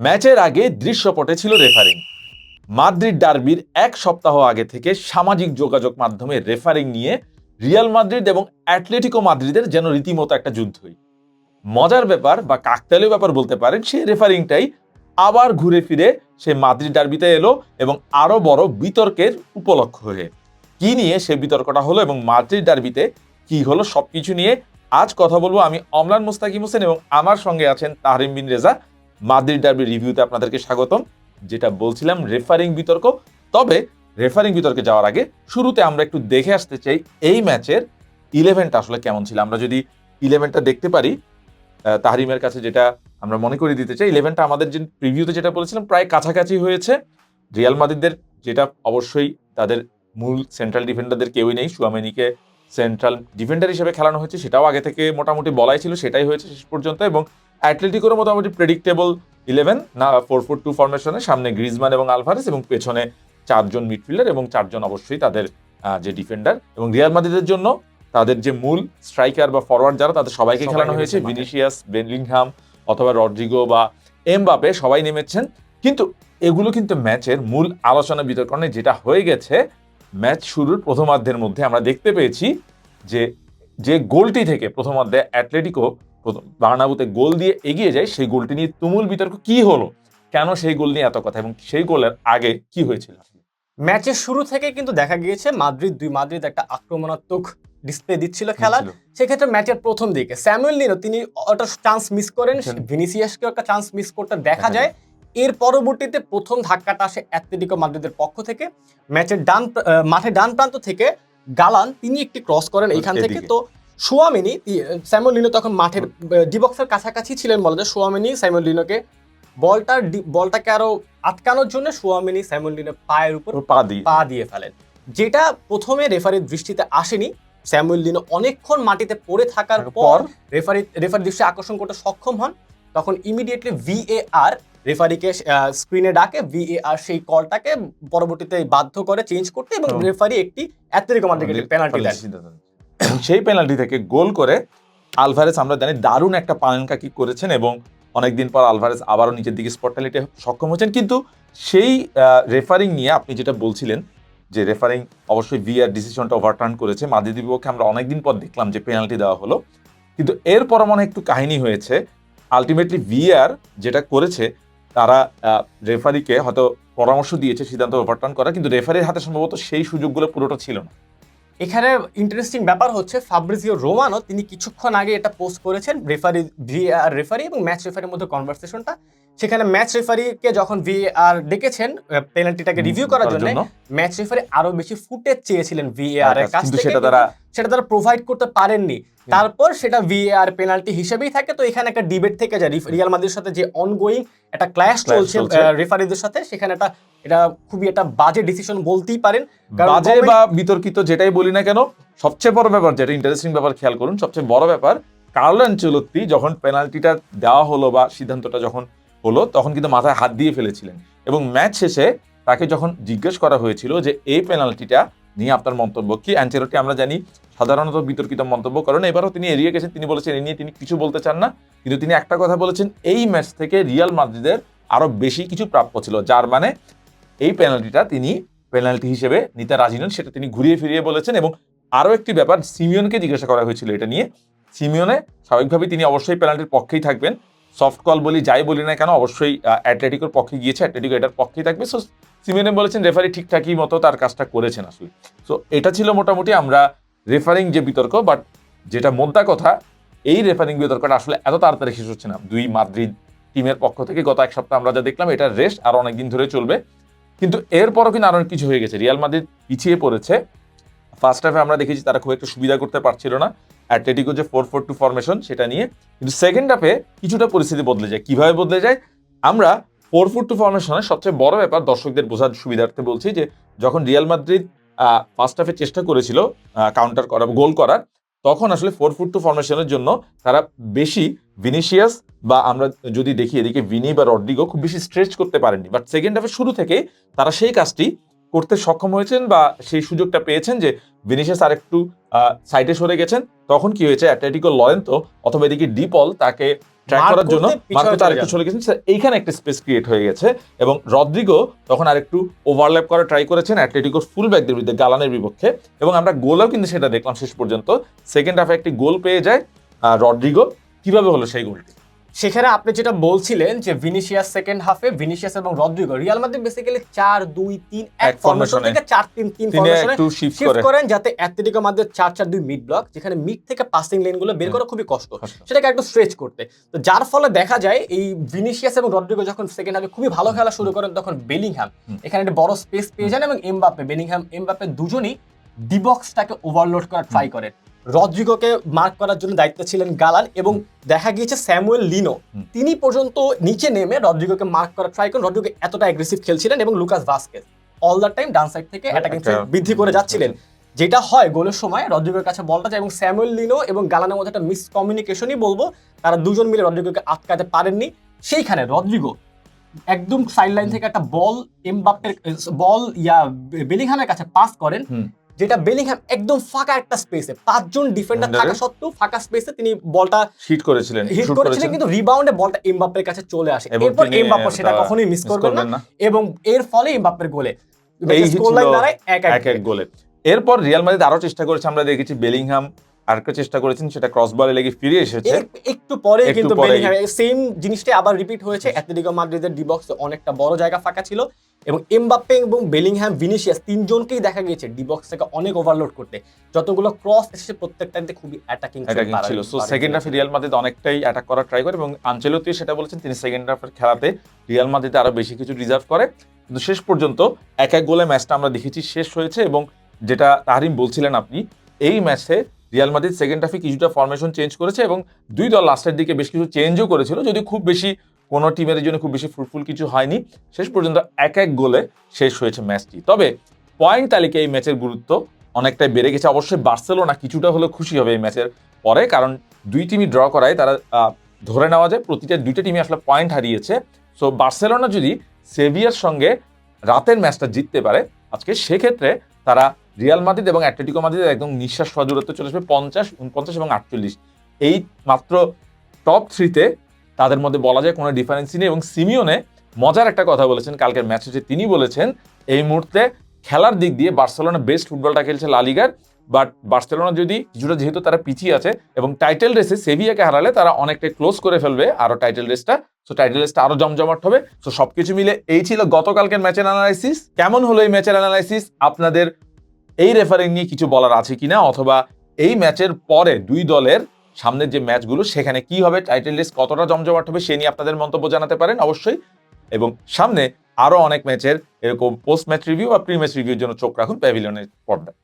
ম্যাচের আগে দৃশ্যপটে ছিল রেফারিং। মাদ্রিদ ডার্বির এক সপ্তাহ আগে থেকে সামাজিক যোগাযোগ মাধ্যমে রেফারিং নিয়ে রিয়াল মাদ্রিদ এবং অ্যাটলেটিকো মাদ্রিদের যেন রীতিমতো একটা যুদ্ধই। মজার ব্যাপার বা কাকতালীয় ব্যাপার বলতে পারেন, সেই রেফারিংটাই আবার ঘুরে ফিরে সে মাদ্রিদ ডার্বিতে এলো এবং আরও বড় বিতর্কের উপলক্ষ হয়ে। কি নিয়ে সে বিতর্কটা হলো এবং মাদ্রিদ ডার্বিতে কি হলো সব কিছু নিয়ে আজ কথা বলব আমি অমলান মুস্তাকিম হোসেন এবং আমার সঙ্গে আছেন তাহরিম বিন রেজা। মাদ্রিদ ডার্বি রিভিউতে আপনাদেরকে স্বাগতম, যেটা বলছিলাম রেফারিং বিতর্ক। তবে রেফারিং বিতর্কে যাওয়ার আগে শুরুতে আমরা একটু দেখে আসতে চাই এই ম্যাচের ইলেভেনটা আসলে কেমন ছিল। আমরা যদি ইলেভেনটা দেখতে পারি তাহরিমের কাছে যেটা আমরা মনে করে দিতে চাই ইলেভেনটা আমাদের যে প্রিভিউতে যেটা বলেছিলাম প্রায় কাছাকাছি হয়েছে। রিয়াল মাদ্রিদের যেটা অবশ্যই তাদের মূল সেন্ট্রাল ডিফেন্ডারদের কেউই নেই। সুয়ামেনিকে সেন্ট্রাল ডিফেন্ডার হিসেবে খেলানো হয়েছে, সেটাও আগে থেকে মোটামুটি বলাই ছিল, সেটাই হয়েছে শেষ পর্যন্ত। এবং অ্যাটলেটিকোর মোটামুটি প্রেডিক্টেবল ইলেভেন না ফোর ফোর টু ফরমেশনে সামনে গ্রিজমান এবং আলভারেস এবং পেছনে চারজন মিডফিল্ডার এবং চারজন অবশ্যই তাদের যে ডিফেন্ডার এবং রিয়াল মাদ্রিদের জন্য তাদের যে মূল স্ট্রাইকার বা ফরওয়ার্ড যারা তাদের সবাইকে খেলানো হয়েছে। ভিনিসিয়াস বেলিংহাম অথবা রড্রিগো বা এমবাপে সবাই নেমেছেন কিন্তু এগুলো কিন্তু ম্যাচের মূল আলোচনা বিতর্কণে যেটা হয়ে গেছে ম্যাচ শুরুর প্রথমার্ধের মধ্যে আমরা দেখতে পেয়েছি যে যে গোলটি থেকে প্রথমার্ধে অ্যাটলেটিকো বার্নাবুতে গোল দিয়ে এগিয়ে যায় সেই গোলটি নিয়ে তুমুল বিতর্ক কি হলো? কেন সেই গোল নিয়ে এত কথা এবং সেই গোলের আগে কি হয়েছিল? ম্যাচের শুরু থেকে কিন্তু দেখা গিয়েছে মাদ্রিদ দুই মাদ্রিদ একটা আক্রমণাত্মক ডিসপ্লে দিচ্ছিল খেলার সেক্ষেত্রে ম্যাচের প্রথম দিকে স্যামুয়েল নিনো তিনি ওটা চান্স মিস করেন। ভিনিসিয়াসকেও একটা চান্স মিস করতে দেখা যায়। এর পরবর্তীতে প্রথম ধাক্কাটা আসে অ্যাটলেটিকো মাদ্রিদের পক্ষ থেকে। ম্যাচের ডান মাঠের ডান প্রান্ত থেকে গালান তিনি একটি ক্রস করেন এইখান থেকে। তো সোয়ামিনি স্যামুয়েল লিনো তখন মাঠের ডিবক্সের কাছাকাছি ছিলেন বলা যায়। সোয়ামিনি স্যামুয়েল লিনোকে বলটা বলটাকে আরও আটকানোর জন্য সোয়ামিনি স্যামুয়েল লিনোর পায়ের উপর পা দিয়ে। পা দিয়ে ফেলেন। যেটা প্রথমে রেফারির দৃষ্টিতে আসেনি। স্যামুয়েল লিনো অনেকক্ষণ মাটিতে পড়ে থাকার পর রেফারি রেফারি দৃষ্টি আকর্ষণ করতে সক্ষম হন। তখন ইমিডিয়েটলি ভিএআর রেফারিকে স্ক্রিনে ডাকে। ভিএআর সেই কলটাকে পরবর্তীতে বাধ্য করে চেঞ্জ করতে এবং রেফারি একটি অ্যাথলেটিকো মাদ্রিদকে পেনাল্টি দেন। সেই পেনাল্টি থেকে গোল করে আলভারেস আমরা জানি, দারুণ একটা পালনকা কিক করেছেন এবং অনেকদিন পর আলভারেস আবারও নিচের দিকে স্পটটা সক্ষম হয়েছেন। কিন্তু সেই রেফারিং নিয়ে আপনি যেটা বলছিলেন যে রেফারিং অবশ্যই ভিআর ডিসিশনটা ওভারটার্ন করেছে, মাদ্রিদের বিপক্ষে আমরা অনেকদিন পর দেখলাম যে পেনাল্টি দেওয়া হলো। কিন্তু এরপর মনে একটু কাহিনী হয়েছে আলটিমেটলি ভিআর যেটা করেছে, তারা রেফারিকে হয়তো পরামর্শ দিয়েছে সিদ্ধান্ত ওভারটার্ন করা কিন্তু রেফারির হাতে সম্ভবত সেই সুযোগগুলো পুরোটা ছিল না। এখানে ইন্টারেস্টিং ব্যাপার হচ্ছে ফাব্রিজিও রোমানো তিনি কিছুক্ষণ আগে এটা পোস্ট করেছেন রেফারি ভিআর রেফারি এবং ম্যাচ রেফারির মধ্যে কনভারসেশনটা সেখানে ম্যাচ রেফারিকে যখন ভিএআর ডেকেছেন পেনাল্টিটাকে রিভিউ করার জন্য ম্যাচ রেফারি আরও বেশি ফুটেজ চেয়েছিলেন ভিএআর এর কাছ কিন্তু থেকে। সেটা তারা সেটা তারা প্রোভাইড করতে পারেননি। তারপর সেটা ভিএআর পেনাল্টি হিসেবেই থাকে। তো এখানে একটা ডিবেট থেকে যায়। রিয়াল মাদ্রিদের সাথে যে অনগোয়িং একটা ক্ল্যাশ চলছে। রেফারিদের সাথে সেখানে একটা এটা খুবই একটা বাজে ডিসিশন বলতেই পারেন। বাজে বা বিতর্কিত যেটাই বলি না কেন সবচেয়ে বড় ব্যাপার যেটা ইন্টারেস্টিং ব্যাপার খেয়াল করুন সবচেয়ে বড় ব্যাপার কার্লো অ্যাঞ্চেলত্তি যখন পেনাল্টিটা দেওয়া হলো বা সিদ্ধান্তটা যখন হলো তখন কিন্তু মাথায় হাত দিয়ে ফেলেছিলেন। এবং ম্যাচ শেষে তাকে যখন জিজ্ঞেস করা হয়েছিল যে এই পেনাল্টিটা নিয়ে আপনার মন্তব্য কি? অ্যাঞ্চেলটি আমরা জানি সাধারণত বিতর্কিত মন্তব্য করেন। এবারও তিনি এড়িয়ে গেছেন। তিনি বলেছেন, এ নিয়ে তিনি কিছু বলতে চান না। কিন্তু তিনি একটা কথা বলেছেন, এই ম্যাচ থেকে রিয়াল মাদ্রিদের আরও বেশি কিছু প্রাপ্য ছিল। যার মানে এই পেনাল্টিটা তিনি পেনাল্টি হিসেবে নিতে রাজি নন। সেটা তিনি ঘুরিয়ে ফিরিয়ে বলেছেন এবং আরও একটি ব্যাপার, সিমিয়নকে জিজ্ঞাসা করা হয়েছিল এটা নিয়ে। সিমিয়নে স্বাভাবিকভাবেই তিনি অবশ্যই পেনাল্টির পক্ষেই থাকবেন। সফট কল বলি, যাই বলি না কেন, অবশ্যই অ্যাটলেটিকোর পক্ষে গিয়েছে। অ্যাটলেটিকো এটার পক্ষেই থাকবে। সো সিমিয়নে বলেছেন রেফারি ঠিকঠাকই মতো তার কাজটা করেছেন আসলে। সো এটা ছিল মোটামুটি আমরা রেফারিং যে বিতর্ক বাট যেটা মোদ্দা কথা, এই রেফারিং বিতর্কটা আসলে এত তাড়াতাড়ি শেষ হচ্ছে না। দুই মাদ্রিদ টিমের পক্ষ থেকে গত এক সপ্তাহ আমরা যা দেখলাম, এটা রেস্ট আর অনেকদিন ধরে চলবে। কিন্তু এরপরও কিন্তু আরও কিছু হয়ে গেছে। রিয়াল মাদ্রিদ পিছিয়ে পড়েছে। ফার্স্ট হাফে আমরা দেখেছি তারা খুব একটা সুবিধা করতে পারছিল না। অ্যাটলেটিকো যে ফোর ফোর টু ফরমেশন সেটা নিয়ে। কিন্তু সেকেন্ড হাফে কিছুটা পরিস্থিতি বদলে যায়। কীভাবে বদলে যায়? আমরা ফোর ফোর টু ফরমেশনের সবচেয়ে বড় ব্যাপার দর্শকদের বোঝার সুবিধার্থে বলছি যে, যখন রিয়াল মাদ্রিদ ফার্স্ট হাফে চেষ্টা করেছিল কাউন্টার করা গোল করার, তখন আসলে ফোর ফুট টু ফরমেশনের জন্য তারা বেশি ভিনিসিয়াস বা আমরা যদি দেখি এদিকে ভিনি বা রড্রিগো খুব বেশি স্ট্রেচ করতে পারেননি। বাট সেকেন্ড হাফে শুরু থেকে তারা সেই কাজটি করতে সক্ষম হয়েছেন বা সেই সুযোগটা পেয়েছেন যে ভিনিসিয়াস আর একটু সাইডে সরে গেছেন। তখন কি হয়েছে? অ্যাটলেটিকো লরেন্তো অথবা এদিকে ডিপল তাকে ট্র্যাক করার জন্য করতে মার্কো চলে আরেকটু চলে গেছেন এইখানে একটা স্পেস ক্রিয়েট হয়ে গেছে এবং রদ্রিগো তখন আরেকটু ওভারল্যাপ করা ট্রাই করেছেন অ্যাটলেটিকোর ফুল ব্যাকদের বিরুদ্ধে গালানের বিপক্ষে এবং আমরা গোলও কিন্তু সেটা দেখলাম শেষ পর্যন্ত। সেকেন্ড হাফে একটি গোল পেয়ে যায় রড্রিগো কীভাবে হলো সেই গোলটি সেখানে আপনি যেটা বলছিলেন যে ভিনিসিয়াস সেকেন্ড হাফে ভিনিসিয়াস এবং রদ্রিগো রিয়াল মাদ্রিদ বেসিক্যালি চার দুই তিন এক ফরমেশন থেকে চার তিন তিন ফরমেশনে শিফট শিফট করে। করেন যাতে অ্যাথলেটিকো মাদ্রিদ চার চার দুই মিড ব্লক যেখানে মিড থেকে পাসিং লেনগুলো বের করা খুবই কষ্ট। কষ্ট। সেটাকে একটু স্ট্রেচ করতে। তো যার ফলে দেখা যায় এই ভিনিসিয়াস এবং রদ্রিগো যখন সেকেন্ড হাফে খুবই ভালো খেলা শুরু করেন তখন বেলিংহাম এখানে একটা বড় স্পেস পেয়ে যান এবং এমবাপ্পে বেলিংহাম এমবাপ্পে দুজনই ডিবক্সটাকে ওভারলোড করার ট্রাই করেন। রদ্রিগোকে মার্ক করার জন্য দায়িত্ব ছিলেন গালান এবং দেখা গিয়েছে স্যামুয়েল লিনো। তিনি পর্যন্ত নিচে নেমে রদ্রিগোকে মার্ক করার ট্রাই করেন রদ্রিগো এতটা অ্যাগ্রেসিভ খেলছিলেন এবং Lucas Vazquez all the time done side থেকে অ্যাটাকিং বৃদ্ধি করে যাচ্ছিলেন। যেটা হয় গোলের সময় রদ্রিগোর কাছে বলটা যায় এবং স্যামুয়েল লিনো এবং গালানের মধ্যে একটা মিসকমিউনিকেশনই বলব তারা দুজন মিলে রদ্রিগোকে আটকাতে পারেননি। সেইখানে রদ্রিগো একদম সাইড লাইন থেকে একটা বল এমবাপ্পের বল ইয়া বেলিংহামের কাছে পাস করেন। যেটা বেলিংহাম একদম ফাঁকা একটা স্পেসে পাঁচজন ডিফেন্ডার থাকা সত্ত্বেও ফাঁকা স্পেসে তিনি বলটা হিট করেছিলেন হিট করেছিলেন কিন্তু রিবাউন্ডে বলটা এমবাপ্পের কাছে চলে আসে। এরপর এমবাপ্পে সেটা কখনোই মিস করবেন না। এবং এর ফলে এমবাপ্পের গোলে। এই স্কোর লাইন দাঁড়ায় এক এক গোলে। এরপর রিয়াল মাদ্রিদ আরও চেষ্টা করেছে আমরা দেখেছি বেলিংহাম আরেকটা চেষ্টা করেছেন সেটা ক্রস বলে লেগে ফিরে এসেছে। একটু পরে কিন্তু। বেলিংহাম সেম জিনিসটাই আবার রিপিট হয়েছে। অ্যাটলেটিকো মাদ্রিদের ডিবক্সে অনেকটা বড় জায়গা ফাঁকা ছিল। এবং এমবাপ্পে এবং বেলিংহ্যাম ভিনিসিয়াস তিনজনকেই দেখা গিয়েছে ডিবক্স থেকে অনেক ওভারলোড করতে। যতগুলো ক্রস এসেছে প্রত্যেকটাতে খুবই অ্যাটাকিং ছিল সো সেকেন্ড হাফে রিয়াল মাদ্রিদ অনেকটাই অ্যাটাক করার ট্রাই করে এবং আঞ্চেলতি সেটা বলেছেন তিনি সেকেন্ড হাফের খেলাতে রিয়াল মাদ্রিদ আরও বেশি কিছু রিজার্ভ করে। কিন্তু শেষ পর্যন্ত এক এক গোলে ম্যাচটা আমরা দেখেছি শেষ হয়েছে এবং যেটা তাহারিম বলছিলেন আপনি এই ম্যাচে রিয়াল মাদ্রিদ সেকেন্ড হাফে কিছুটা ফরমেশন চেঞ্জ করেছে এবং দুই দল লাস্টের দিকে বেশ কিছু চেঞ্জও করেছিল যদি খুব বেশি কোনো টিমের জন্য খুব বেশি ফ্রুটফুল কিছু হয়নি। শেষ পর্যন্ত এক এক গোলে শেষ হয়েছে ম্যাচটি। তবে পয়েন্ট তালিকায় এই ম্যাচের গুরুত্ব অনেকটাই বেড়ে গেছে। অবশ্যই বার্সেলোনা কিছুটা হলেও খুশি হবে এই ম্যাচের পরে, কারণ দুই টিমই ড্র করায় তারা ধরে নেওয়া যায় প্রতিটা দুইটা টিমই আসলে পয়েন্ট হারিয়েছে। সো বার্সেলোনা যদি সেভিয়ার সঙ্গে রাতের ম্যাচটা জিততে পারে, আজকে সেক্ষেত্রে তারা রিয়াল মাদ্রিদ এবং অ্যাটলেটিকো মাদ্রিদের একদম নিঃশ্বাস দূরত্ব চলে আসবে পঞ্চাশ, উনপঞ্চাশ এবং আটচল্লিশ। এই মাত্র টপ থ্রিতে তাদের মধ্যে বলা যায় কোনো ডিফারেন্সই নেই এবং সিমিওনে মজার একটা কথা বলেছেন, কালকের ম্যাচে যে তিনি বলেছেন, এই মুহূর্তে খেলার দিক দিয়ে বার্সেলোনা বেস্ট ফুটবলটা খেলছে লালিগার বাট বার্সেলোনা যদি কিছুটা যেহেতু তারা পিছিয়ে আছে এবং টাইটেল রেসে সেভিয়াকে হারালে তারা অনেকটাই ক্লোজ করে ফেলবে আরও টাইটেল রেসটা সো টাইটেল রেসটা আরও জমজমাট হবে। সো সব কিছু মিলে এই ছিল গতকালকের ম্যাচের অ্যানালাইসিস কেমন হলো এই ম্যাচের অ্যানালাইসিস আপনাদের এই রেফারিং নিয়ে কিছু বলার আছে কিনা? অথবা এই ম্যাচের পরে দুই দলের সামনের যে ম্যাচগুলো, সেখানে কি হবে টাইটেল রেস কতটা জমজমাট হবে, সে নিয়ে আপনাদের মন্তব্য জানাতে পারেন অবশ্যই। এবং সামনে আরও অনেক ম্যাচের এরকম পোস্ট ম্যাচ রিভিউ বা প্রি ম্যাচ রিভিউর জন্য চোখ রাখুন প্যাভিলিয়নের পর্দায়।